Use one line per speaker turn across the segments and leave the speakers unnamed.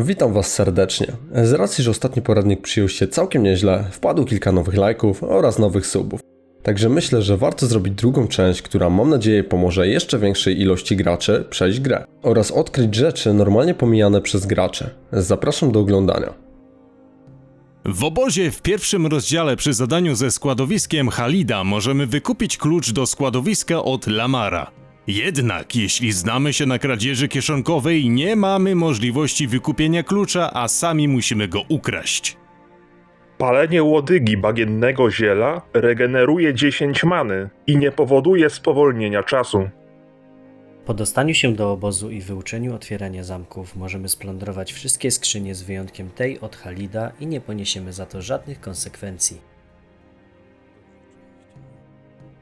Witam Was serdecznie. Z racji, że ostatni poradnik przyjął się całkiem nieźle, wpadło kilka nowych lajków oraz nowych subów. Także myślę, że warto zrobić drugą część, która mam nadzieję pomoże jeszcze większej ilości graczy przejść grę oraz odkryć rzeczy normalnie pomijane przez graczy. Zapraszam do oglądania.
W obozie w pierwszym rozdziale przy zadaniu ze składowiskiem Halida możemy wykupić klucz do składowiska od Lamara. Jednak jeśli znamy się na kradzieży kieszonkowej, nie mamy możliwości wykupienia klucza, a sami musimy go ukraść.
Palenie łodygi bagiennego ziela regeneruje 10 many i nie powoduje spowolnienia czasu.
Po dostaniu się do obozu i wyuczeniu otwierania zamków możemy splądrować wszystkie skrzynie z wyjątkiem tej od Halida i nie poniesiemy za to żadnych konsekwencji.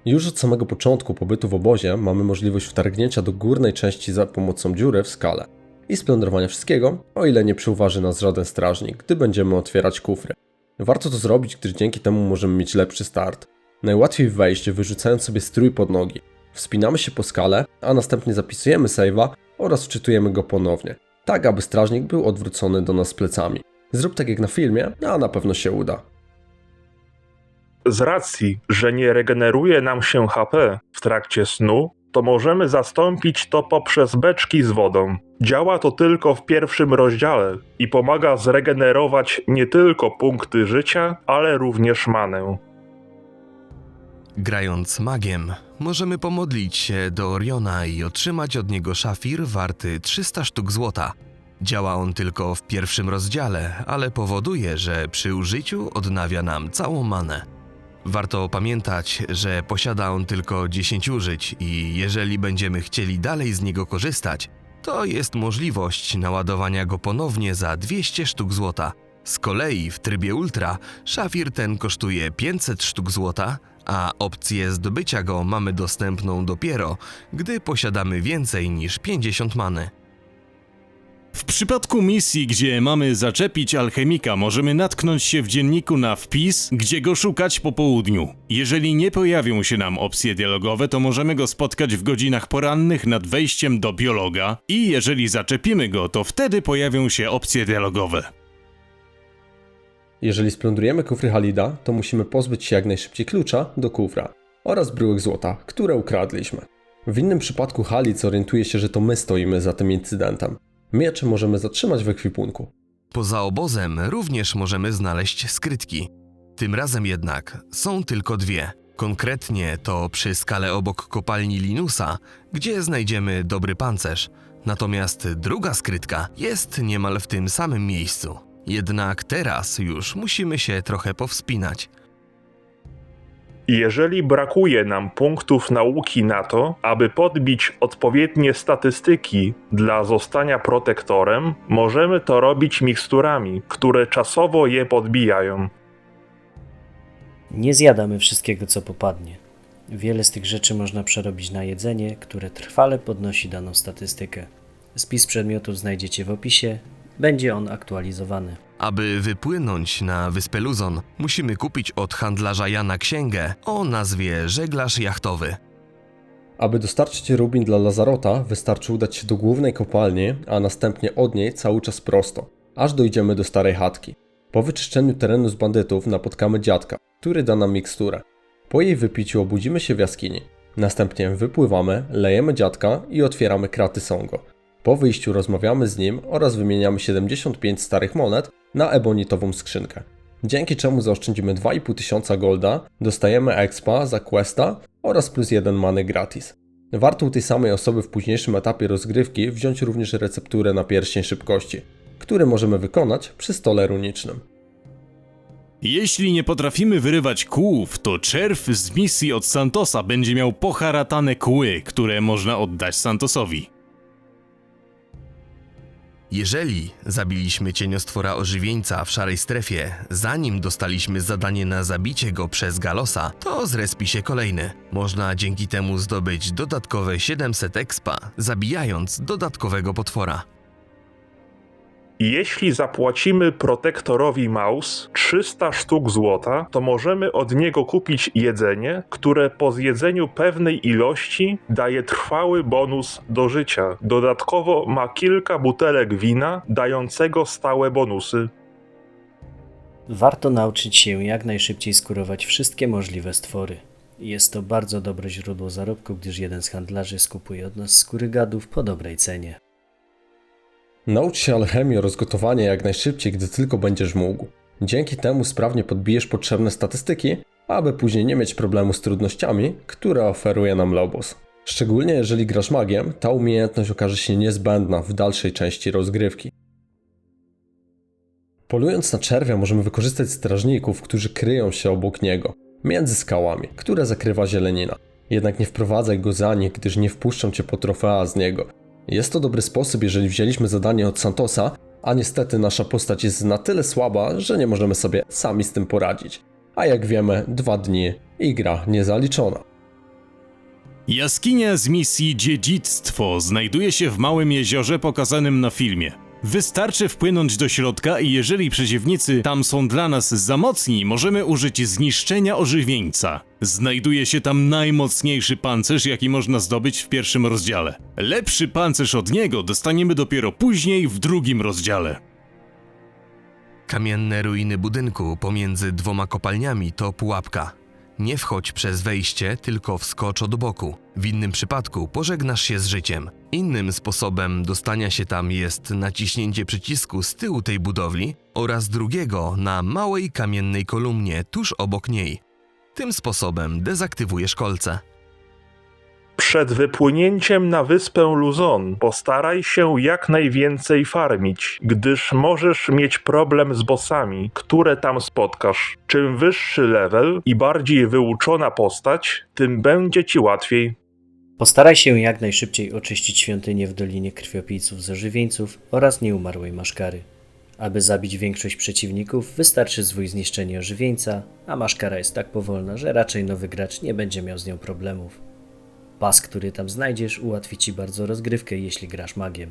Już od samego początku pobytu w obozie mamy możliwość wtargnięcia do górnej części za pomocą dziury w skale i splądrowania wszystkiego, o ile nie przyuważy nas żaden strażnik, gdy będziemy otwierać kufry. Warto to zrobić, gdyż dzięki temu możemy mieć lepszy start. Najłatwiej wejść wyrzucając sobie strój pod nogi. Wspinamy się po skale, a następnie zapisujemy save'a oraz wczytujemy go ponownie, tak aby strażnik był odwrócony do nas plecami. Zrób tak jak na filmie, a na pewno się uda.
Z racji, że nie regeneruje nam się HP w trakcie snu, to możemy zastąpić to poprzez beczki z wodą. Działa to tylko w pierwszym rozdziale i pomaga zregenerować nie tylko punkty życia, ale również manę.
Grając magiem, możemy pomodlić się do Oriona i otrzymać od niego szafir warty 300 sztuk złota. Działa on tylko w pierwszym rozdziale, ale powoduje, że przy użyciu odnawia nam całą manę. Warto pamiętać, że posiada on tylko 10 użyć i jeżeli będziemy chcieli dalej z niego korzystać, to jest możliwość naładowania go ponownie za 200 sztuk złota. Z kolei w trybie ultra szafir ten kosztuje 500 sztuk złota, a opcję zdobycia go mamy dostępną dopiero, gdy posiadamy więcej niż 50 many.
W przypadku misji, gdzie mamy zaczepić alchemika, możemy natknąć się w dzienniku na wpis, gdzie go szukać po południu. Jeżeli nie pojawią się nam opcje dialogowe, to możemy go spotkać w godzinach porannych nad wejściem do biologa i jeżeli zaczepimy go, to wtedy pojawią się opcje dialogowe.
Jeżeli splądrujemy kufry Halida, to musimy pozbyć się jak najszybciej klucza do kufra oraz bryłek złota, które ukradliśmy. W innym przypadku Halid zorientuje się, że to my stoimy za tym incydentem. Miecze możemy zatrzymać w ekwipunku.
Poza obozem również możemy znaleźć skrytki. Tym razem jednak są tylko dwie. Konkretnie to przy skale obok kopalni Linusa, gdzie znajdziemy dobry pancerz. Natomiast druga skrytka jest niemal w tym samym miejscu. Jednak teraz już musimy się trochę powspinać.
Jeżeli brakuje nam punktów nauki na to, aby podbić odpowiednie statystyki dla zostania protektorem, możemy to robić miksturami, które czasowo je podbijają.
Nie zjadamy wszystkiego, co popadnie. Wiele z tych rzeczy można przerobić na jedzenie, które trwale podnosi daną statystykę. Spis przedmiotów znajdziecie w opisie, będzie on aktualizowany.
Aby wypłynąć na wyspę Luzon, musimy kupić od handlarza Jana księgę o nazwie Żeglarz Jachtowy.
Aby dostarczyć rubin dla Lazarota, wystarczy udać się do głównej kopalni, a następnie od niej cały czas prosto, aż dojdziemy do starej chatki. Po wyczyszczeniu terenu z bandytów napotkamy dziadka, który da nam miksturę. Po jej wypiciu obudzimy się w jaskini. Następnie wypływamy, lejemy dziadka i otwieramy kraty Songo. Po wyjściu rozmawiamy z nim oraz wymieniamy 75 starych monet na ebonitową skrzynkę. Dzięki czemu zaoszczędzimy 2,5 tysiąca golda, dostajemy expa za questa oraz plus 1 many gratis. Warto u tej samej osoby w późniejszym etapie rozgrywki wziąć również recepturę na pierścień szybkości, który możemy wykonać przy stole runicznym.
Jeśli nie potrafimy wyrywać kłów, to czerw z misji od Santosa będzie miał poharatane kły, które można oddać Santosowi.
Jeżeli zabiliśmy cieniostwora ożywieńca w szarej strefie, zanim dostaliśmy zadanie na zabicie go przez Galosa, to zrespi się kolejny. Można dzięki temu zdobyć dodatkowe 700 expa, zabijając dodatkowego potwora.
Jeśli zapłacimy protektorowi Maus 300 sztuk złota, to możemy od niego kupić jedzenie, które po zjedzeniu pewnej ilości daje trwały bonus do życia. Dodatkowo ma kilka butelek wina dającego stałe bonusy.
Warto nauczyć się jak najszybciej skurować wszystkie możliwe stwory. Jest to bardzo dobre źródło zarobku, gdyż jeden z handlarzy skupuje od nas skóry gadów po dobrej cenie.
Naucz się alchemii oraz gotowania jak najszybciej, gdy tylko będziesz mógł. Dzięki temu sprawnie podbijesz potrzebne statystyki, aby później nie mieć problemu z trudnościami, które oferuje nam Lobos. Szczególnie jeżeli grasz magiem, ta umiejętność okaże się niezbędna w dalszej części rozgrywki. Polując na czerwia możemy wykorzystać strażników, którzy kryją się obok niego, między skałami, które zakrywa zielenina. Jednak nie wprowadzaj go za nich, gdyż nie wpuszczą cię po trofea z niego. Jest to dobry sposób, jeżeli wzięliśmy zadanie od Santosa, a niestety nasza postać jest na tyle słaba, że nie możemy sobie sami z tym poradzić. A jak wiemy, dwa dni i gra niezaliczona.
Jaskinia z misji Dziedzictwo znajduje się w małym jeziorze pokazanym na filmie. Wystarczy wpłynąć do środka i jeżeli przeciwnicy tam są dla nas za mocni, możemy użyć zniszczenia ożywieńca. Znajduje się tam najmocniejszy pancerz, jaki można zdobyć w pierwszym rozdziale. Lepszy pancerz od niego dostaniemy dopiero później w drugim rozdziale.
Kamienne ruiny budynku pomiędzy dwoma kopalniami to pułapka. Nie wchodź przez wejście, tylko wskocz od boku. W innym przypadku pożegnasz się z życiem. Innym sposobem dostania się tam jest naciśnięcie przycisku z tyłu tej budowli oraz drugiego na małej kamiennej kolumnie tuż obok niej. Tym sposobem dezaktywujesz kolce.
Przed wypłynięciem na wyspę Luzon postaraj się jak najwięcej farmić, gdyż możesz mieć problem z bossami, które tam spotkasz. Czym wyższy level i bardziej wyuczona postać, tym będzie ci łatwiej.
Postaraj się jak najszybciej oczyścić świątynię w Dolinie Krwiopijców z ożywieńców oraz nieumarłej maszkary. Aby zabić większość przeciwników, wystarczy zwój zniszczenie ożywieńca, a maszkara jest tak powolna, że raczej nowy gracz nie będzie miał z nią problemów. Pas, który tam znajdziesz, ułatwi ci bardzo rozgrywkę, jeśli grasz magiem.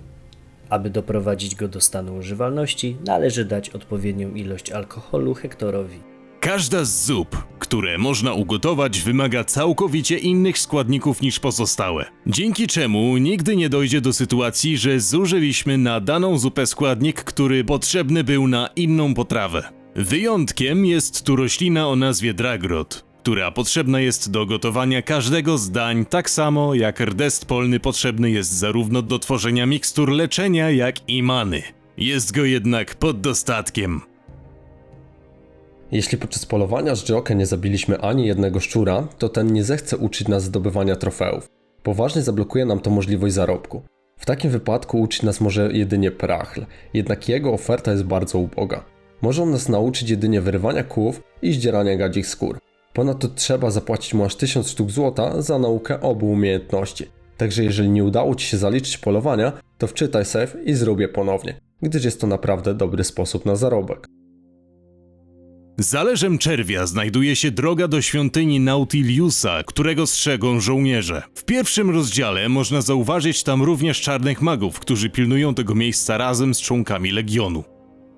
Aby doprowadzić go do stanu używalności, należy dać odpowiednią ilość alkoholu Hektorowi.
Każda z zup, które można ugotować, wymaga całkowicie innych składników niż pozostałe. Dzięki czemu nigdy nie dojdzie do sytuacji, że zużyliśmy na daną zupę składnik, który potrzebny był na inną potrawę. Wyjątkiem jest tu roślina o nazwie dragrot, która potrzebna jest do gotowania każdego z dań, tak samo jak rdest polny potrzebny jest zarówno do tworzenia mikstur leczenia, jak i many. Jest go jednak pod dostatkiem.
Jeśli podczas polowania z Jokę nie zabiliśmy ani jednego szczura, to ten nie zechce uczyć nas zdobywania trofeów. Poważnie zablokuje nam to możliwość zarobku. W takim wypadku uczyć nas może jedynie Prachl, jednak jego oferta jest bardzo uboga. Może on nas nauczyć jedynie wyrywania kłów i zdzierania gadzich skór. Ponadto trzeba zapłacić mu aż 1000 sztuk złota za naukę obu umiejętności. Także jeżeli nie udało Ci się zaliczyć polowania, to wczytaj save i zrób je ponownie, gdyż jest to naprawdę dobry sposób na zarobek.
Zależem czerwia znajduje się droga do świątyni Nautiliusa, którego strzegą żołnierze. W pierwszym rozdziale można zauważyć tam również czarnych magów, którzy pilnują tego miejsca razem z członkami legionu.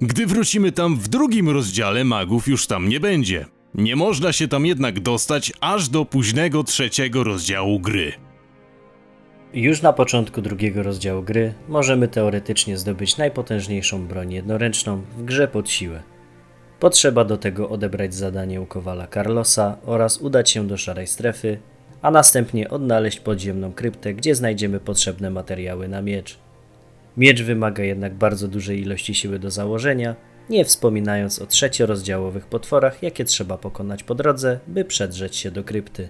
Gdy wrócimy tam w drugim rozdziale, magów już tam nie będzie. Nie można się tam jednak dostać aż do późnego trzeciego rozdziału gry.
Już na początku drugiego rozdziału gry możemy teoretycznie zdobyć najpotężniejszą broń jednoręczną w grze pod siłę. Potrzeba do tego odebrać zadanie u Kowala Carlosa oraz udać się do szarej strefy, a następnie odnaleźć podziemną kryptę, gdzie znajdziemy potrzebne materiały na miecz. Miecz wymaga jednak bardzo dużej ilości siły do założenia, nie wspominając o trzeciorozdziałowych potworach, jakie trzeba pokonać po drodze, by przedrzeć się do krypty.